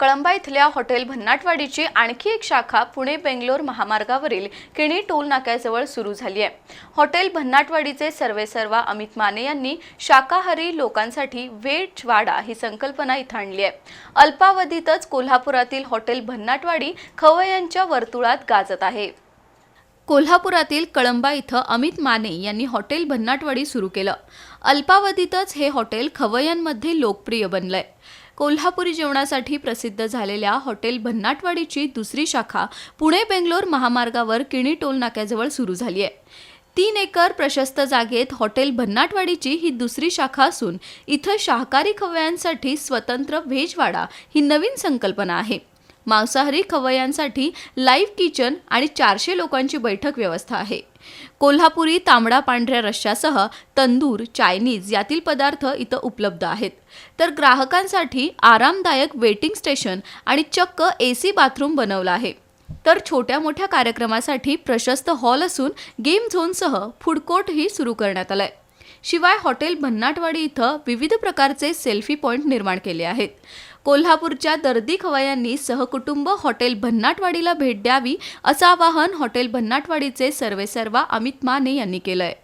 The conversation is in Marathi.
कळंबा इथल्या हॉटेल भन्नाटवाडीची आणखी एक शाखा पुणे बेंगलोर महामार्गावरील किणी टोल नाक्याजवळ सुरू झाली आहे. हॉटेल भन्नाटवाडीचे सर्वेसर्वा अमित माने यांनी शाकाहारी लोकांसाठी वेट वाडा ही संकल्पना इथं आणली आहे. अल्पावधीतच कोल्हापुरातील हॉटेल भन्नाटवाडी खवय्यांच्या वर्तुळात गाजत आहे. कोल्हापुरातील कळंबा इथं अमित माने यांनी हॉटेल भन्नाटवाडी सुरू केलं. अल्पावधीतच हे हॉटेल खवय्यांमध्ये लोकप्रिय बनलंय. कोल्हापुरी जेवणासाठी प्रसिद्ध झालेल्या हॉटेल भन्नाटवाडीची दुसरी शाखा पुणे बेंगलोर महामार्गावर किणी टोल नाक्याजवळ सुरू झाली आहे तीन एकर प्रशस्त जागेत हॉटेल भन्नाटवाडीची ही दुसरी शाखा असून इथं शाकाहारी खवयांसाठी स्वतंत्र व्हेजवाडा ही नवीन संकल्पना आहे. मांसाहारी खवय्यांसाठी लाईव्ह किचन आणि चारशे लोकांची बैठक व्यवस्था आहे. कोल्हापुरी तांबडा पांढऱ्या रश्श्यासह तंदूर चायनीज यातील पदार्थ इथं उपलब्ध आहेत. तर ग्राहकांसाठी आरामदायक वेटिंग स्टेशन आणि चक्क ए सी बाथरूम बनवलं आहे. तर छोट्या मोठ्या कार्यक्रमासाठी प्रशस्त हॉल असून गेम झोनसह फूड कोर्टही सुरू करण्यात आलाय. शिवाय हॉटेल भन्नाटवाडी इथं विविध प्रकारचे सेल्फी पॉईंट निर्माण केले आहेत. कोल्हापूरच्या दर्दी खवायांनी सहकुटुंब हॉटेल भन्नाटवाडीला भेट द्यावी असं आवाहन हॉटेल भन्नाटवाडीचे सर्वेसर्वा अमित माने यांनी केलंय.